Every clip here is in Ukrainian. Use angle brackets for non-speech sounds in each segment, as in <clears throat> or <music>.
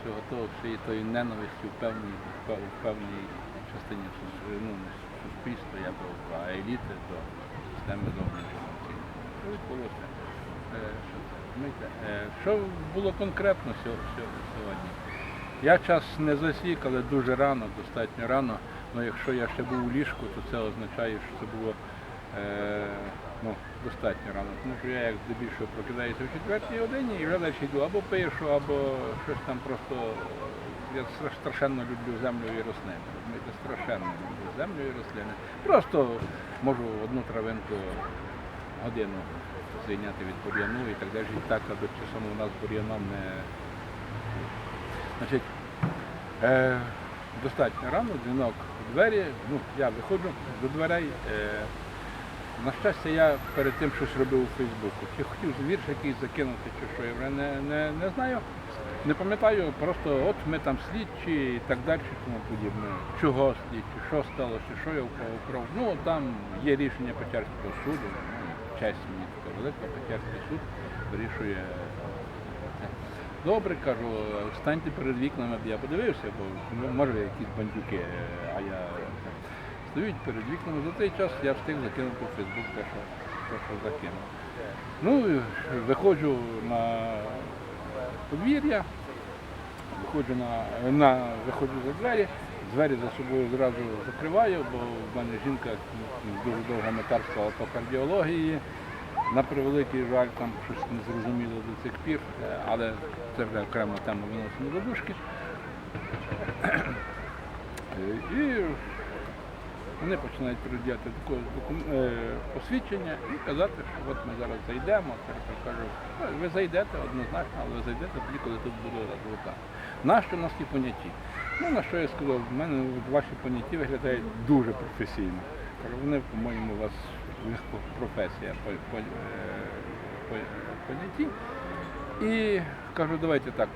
всього того, всієї тої ненависті в певній, в певній частині ну, суспільства, я би, а еліти до системи зовнішнього. Що відбулося? Е? Е, Що було конкретно сьо- сьо- сьогодні? Я час не засік, але дуже рано, достатньо рано. Ну, якщо я ще був у ліжку, то це означає, що це було ну, достатньо рано. Тому що я як здебільшого прокидаюся в четвертій годині і вже далі йду або пишу, або щось там просто. Я страшенно люблю землю і рослини. Розумієте, страшенно люблю землю і рослини. Просто можу одну травинку годину зайняти від бур'яну і так далі. І так, аби часом у нас бур'яном не. Значить, е, достатньо рано, дзвінок у двері, ну, я виходжу до дверей. Е, на щастя, я перед тим щось робив у Фейсбуку. Чи хотів вірш якийсь закинути, чи що, я вже не, не, не знаю. Не пам'ятаю, просто от ми там слідчі і так далі, тому подібне. Чого слідчі, що сталося, що я вкрав. Ну, там є рішення Печерського суду, честь мені така велика, Печерський суд вирішує. Добре, кажу, станьте перед вікнами, я подивився, бо ну, може якісь бандюки, е, а я. Стоють перед вікнами. За цей час я встиг закинути в Фейсбук те, що, те, що закинув. Ну, виходжу на подвір'я, виходжу на, на виходжу за двері, двері за собою зразу закриваю, бо в мене жінка дуже довго метарствувала по кардіології. На превеликий жаль, там щось не зрозуміло до цих пір, але це вже окрема тема виносимо до дужки. Е, <clears throat> І вони починають таке е, посвідчення і казати, що от ми зараз зайдемо. Кажу, «Ну, ви зайдете однозначно, але ви зайдете тоді, коли тут буде адвокат. Нащо у нас ті поняті? Ну, на що я сказав, в мене ваші поняті виглядають дуже професійно. Вони, по-моєму, у вас професія е, по, поняті. І кажу, давайте так,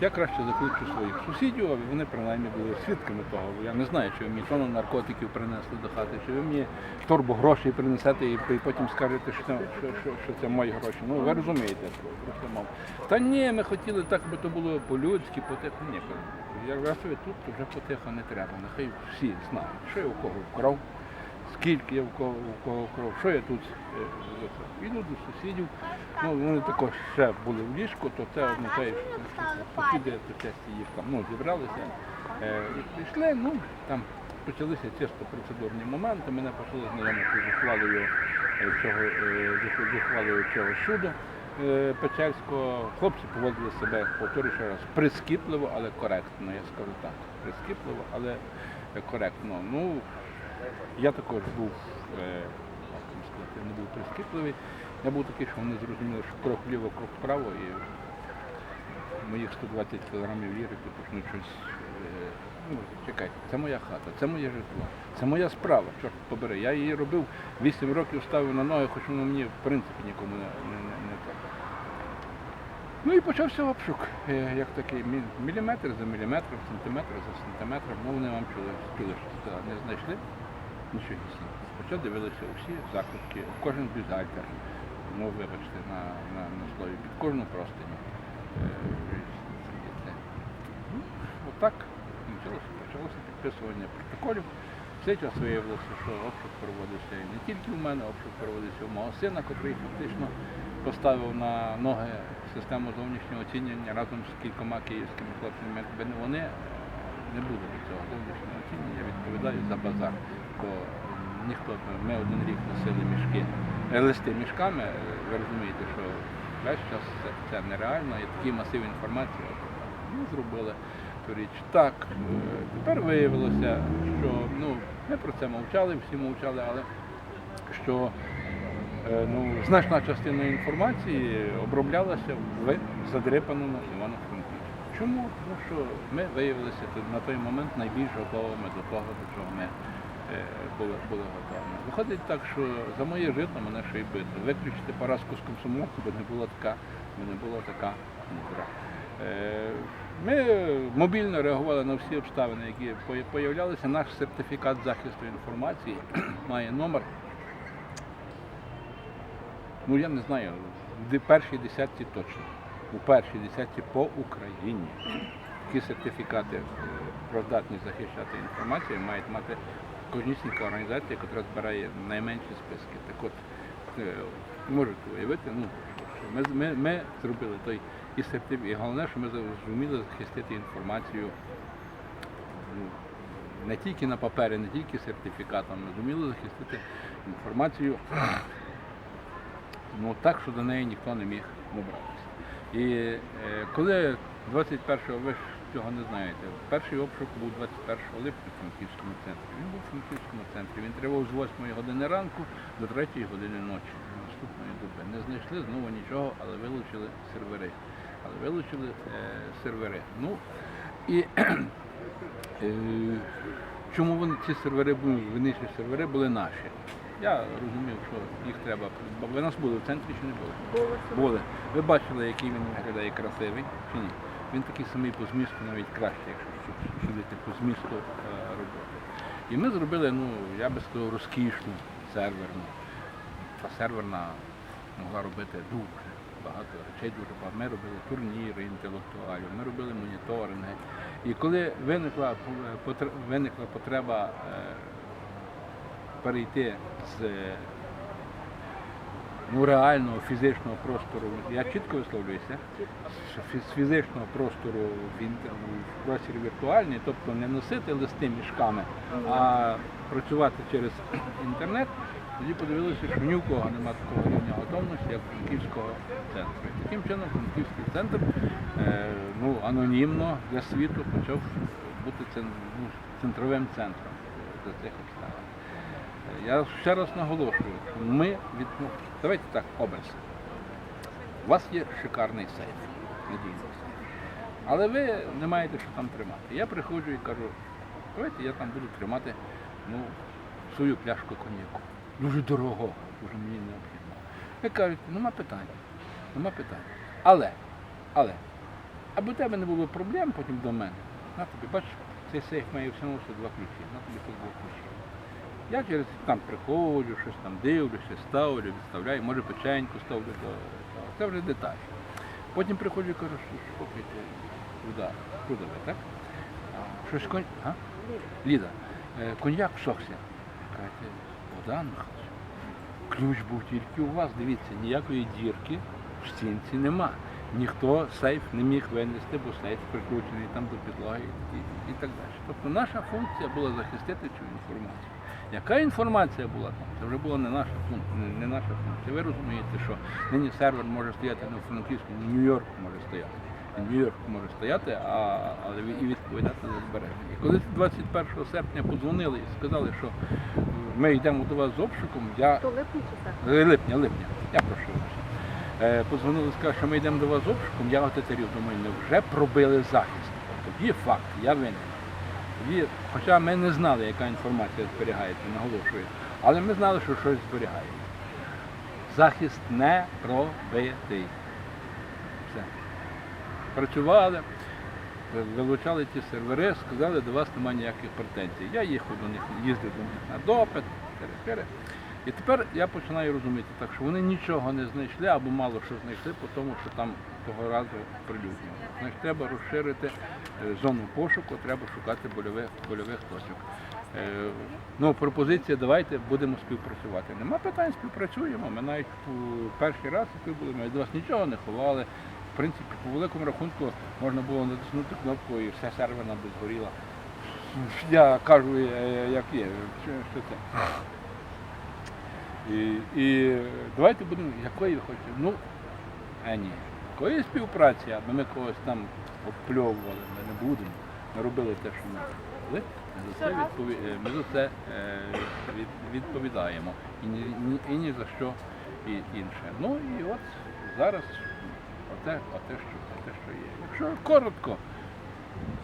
я краще закличу своїх сусідів, аби вони принаймні були свідками того. Я не знаю, чи ви мені тонну наркотиків принесли до хати, чи ви мені торбу грошей принесете і потім скажете, що, це- що, що, що це мої гроші. Ну, ви розумієте, що мов. Та ні, ми хотіли так, би то було по-людськи, потихо. Ні, кажу, я ви тут, вже потихо не треба. Нехай всі знають, що я у кого вкрав, скільки я в кого, в кого вкрав, що я тут е. Іду до сусідів. Ну, вони також ще були в ліжку, то це означає, що сусіди по часті їх там ну, зібралися е, прийшли. Ну, там почалися чисто процедурні моменти. Мене почали знайомити з ухвалою е, цього, е, з- ухвалою цього суду Печерського. Хлопці поводили себе, повторюю ще раз, прискіпливо, але коректно. Я скажу так. Прискіпливо, але коректно. Ну, я також був, е, як вам сказати, не був прискіпливий. Я був такий, що вони зрозуміли, що крок вліво, крок вправо, і моїх 120 кілограмів вірики почнуть щось. е, Ну, чекайте, це моя хата, це моє житло, це моя справа, чорт побери. Я її робив 8 років, ставив на ноги, хоч воно мені в принципі нікому не, не, не, не так. Ну і почався обшук, е, як такий міліметр за міліметром, сантиметр за сантиметром. Ну вони вам чули, чули, що не знайшли нічого не Хоча дивилися усі закладки, кожен бюзгальтер, ну вибачте, на, на, на слові, під кожну простиню. Е. Ну, Отак почалося, почалося підписування протоколів. В цей час виявилося, що обшук проводився не тільки в мене, обшук проводився у мого сина, який фактично поставив на ноги систему зовнішнього оцінювання разом з кількома київськими хлопцями. Якби не вони, не буде до цього зовнішнього оцінювання. Я відповідаю за базар. Бо ніхто ми один рік носили мішки, е, листи мішками. е, Ви розумієте, що весь час це, це нереально, і такий масив інформації. Ми зробили ту річ. Так, е, тепер виявилося, що ну, ми про це мовчали, всі мовчали, але що е, ну, значна частина інформації оброблялася в задрипаному Івано-Франківську. Чому? Тому що ми виявилися на той момент найбільш готовими до того, до чого ми е, були, були готові. Виходить так, що за моє житло мене ще й бити. Виключити поразку з комсомолку, бо не була така, бо не була така гра. Е, Ми мобільно реагували на всі обставини, які появлялися. Наш сертифікат захисту інформації <clears throat> має номер. Ну я не знаю, в першій десятці точно. У першій десятці по Україні. такі сертифікати е, про здатність захищати інформацію мають мати кожнісінька організація, яка збирає найменші списки. Так от, е, можете уявити, ну, що ми, ми, ми зробили той і сертифікат, і головне, що ми зуміли захистити інформацію ну, не тільки на папері, не тільки сертифікатом, ми зуміли захистити інформацію ну, так, що до неї ніхто не міг добратися. І е, коли 21-го, ви цього не знаєте, перший обшук був 21 липня в Франківському центрі. Він був в Франківському центрі. Він тривав з 8 години ранку до 3 години ночі наступної доби. Не знайшли знову нічого, але вилучили сервери. Але вилучили е, сервери. Ну і е, чому вони ці сервери були, виніші сервери були наші? Я розумів, що їх треба. Ви нас були в центрі чи не було? Були. Ви бачили, який він виглядає красивий чи ні? Він такий самий по змісту, навіть краще, якщо су- судити по змісту е, роботи. І ми зробили, ну, я би сказав, розкішну серверну. Та серверна могла робити дуже багато речей, дуже багато. Ми робили турніри інтелектуалів, ми робили моніторинги. І коли виникла, е, виникла потреба е, перейти з ну, реального фізичного простору, я чітко висловлююся, з фізичного простору в, в простір віртуальний, тобто не носити листи мішками, а працювати через інтернет, тоді подивилися, що ні у кого немає такого рівня готовності, як Франківського центру. Таким чином Франківський центр е, ну, анонімно для світу почав бути ну, центровим центром за цих обставин. Е, Я ще раз наголошую, ми від... давайте так, образ. У вас є шикарний сейф, надійний сейф. Але ви не маєте що там тримати. Я приходжу і кажу, давайте я там буду тримати ну, свою пляшку коньяку. Дуже дорого, дуже мені необхідно. Ви кажете, нема питань, нема питань. Але, але, аби у тебе не було проблем потім до мене, на тобі, бачиш, цей сейф має всього два ключі, на тобі тут два ключі. Я через там приходжу, щось там дивлюся, ставлю, відставляю, може печеньку ставлю того. Це вже деталі. Потім приходжу і кажу, що слухайте, куди, куди ви, так? Щось конь... А? Ліда, е, коньяк всохся. Кажете, Богдан Михайлович, ключ був тільки у вас, дивіться, ніякої дірки в стінці нема. Ніхто сейф не міг винести, бо сейф прикручений там до підлоги і, і, так далі. Тобто наша функція була захистити цю інформацію. Яка інформація була там? Це вже була не наша функція, не, наша функція. Ви розумієте, що нині сервер може стояти не в Франківську, не в Нью-Йорку може стояти. В Нью-Йорку може стояти, а, але і відповідати за збереження. І коли 21 серпня подзвонили і сказали, що ми йдемо до вас з обшуком, я То липні чи? Е, Липня, липня. Я прошу вибачення. Е, Позвонили, сказали, що ми йдемо до вас з обшуком, я отетерів, думаю, не вже пробили захист. Тоді факт, я винен. Тоді, хоча ми не знали, яка інформація зберігається, наголошую, але ми знали, що щось зберігається. Захист не пробитий. Все. Працювали, вилучали ті сервери, сказали, до вас немає ніяких претензій. Я їхав до них, їздив до них на допит, тире-тире. І тепер я починаю розуміти, так що вони нічого не знайшли або мало що знайшли, по тому що там того разу прилюднено. Значить, треба розширити е, зону пошуку, треба шукати больових, больових точок. Е, Ну, пропозиція, давайте будемо співпрацювати. Нема питань, співпрацюємо. Ми навіть перший раз, як були, ми від вас нічого не ховали. В принципі, по великому рахунку можна було натиснути кнопку і все серверна би згоріла. Я кажу, е, як є, що це. І, і давайте будемо, якої ви хочете. Ну, а ні. Якої співпраці, аби ми когось там обпльовували, ми не будемо. Ми робили те, що ми робили. Ми за це, відпові... е, ми за це е, від... відповідаємо. І ні, ні, і ні за що і інше. Ну і от зараз оте, оте, що, оте, що є. Якщо коротко,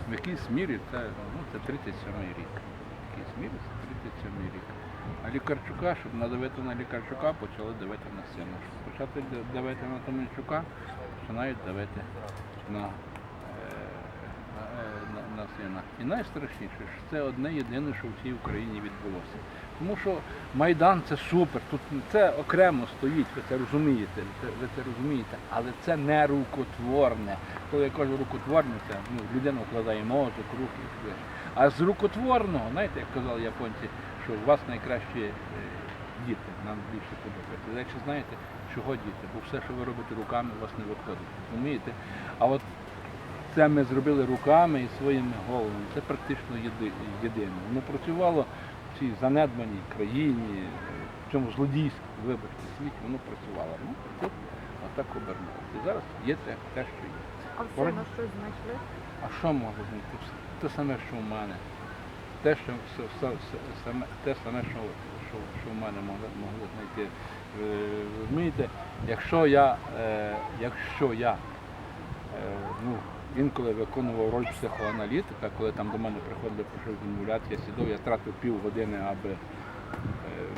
в якійсь мірі це, ну, це 37-й рік. В якійсь мірі це 37-й рік. А Лікарчука, щоб надавити на Лікарчука, почали давити на сина. Щоб почати давити на Томельчука, починають давити на, е, на, е, на, на сина. І найстрашніше, що це одне єдине, що в цій Україні відбулося. Тому що Майдан це супер, тут це окремо стоїть, ви це розумієте, ви це, розумієте, але це не рукотворне. Коли я кажу рукотворне, це ну, людина вкладає мозок, руки. А з рукотворного, знаєте, як казали японці, що у вас найкращі е, діти, нам більше подобається. Ви Якщо знаєте, чого діти, бо все, що ви робите руками, у вас не виходить. Розумієте? А от це ми зробили руками і своїми головами. Це практично єди- єдине. Воно працювало в цій занедбаній країні, в цьому злодійському, вибачте, світі, воно працювало. Ну, тут отак обернулося. І зараз є те, те, що є. А все на щось знайшли? А що може бути? Те саме, що в мене. Те, що саме, те саме, що, що, що в мене могли, могли знайти. Розумієте, якщо я, е, якщо я е, ну, інколи виконував роль психоаналітика, коли там до мене приходили про щось замовляти, я сідав, я тратив півгодини, аби е,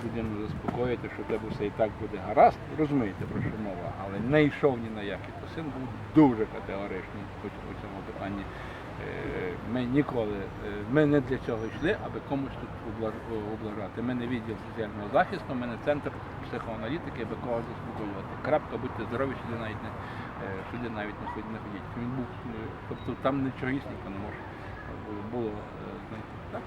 людину заспокоїти, що тебе все і так буде гаразд, розумієте, про що мова, але не йшов ні на які. То син був дуже категоричний у, у цьому питанні. Е, Ми ніколи, е, ми не для цього йшли, аби комусь тут облажати. Ми не відділ соціального захисту, ми не центр психоаналітики, аби когось заспокоювати. Крапка, будьте здорові, сюди навіть не, е, сюди навіть не ходіть. Він був, е, тобто там нічогісінько не може було, е, знайти. Так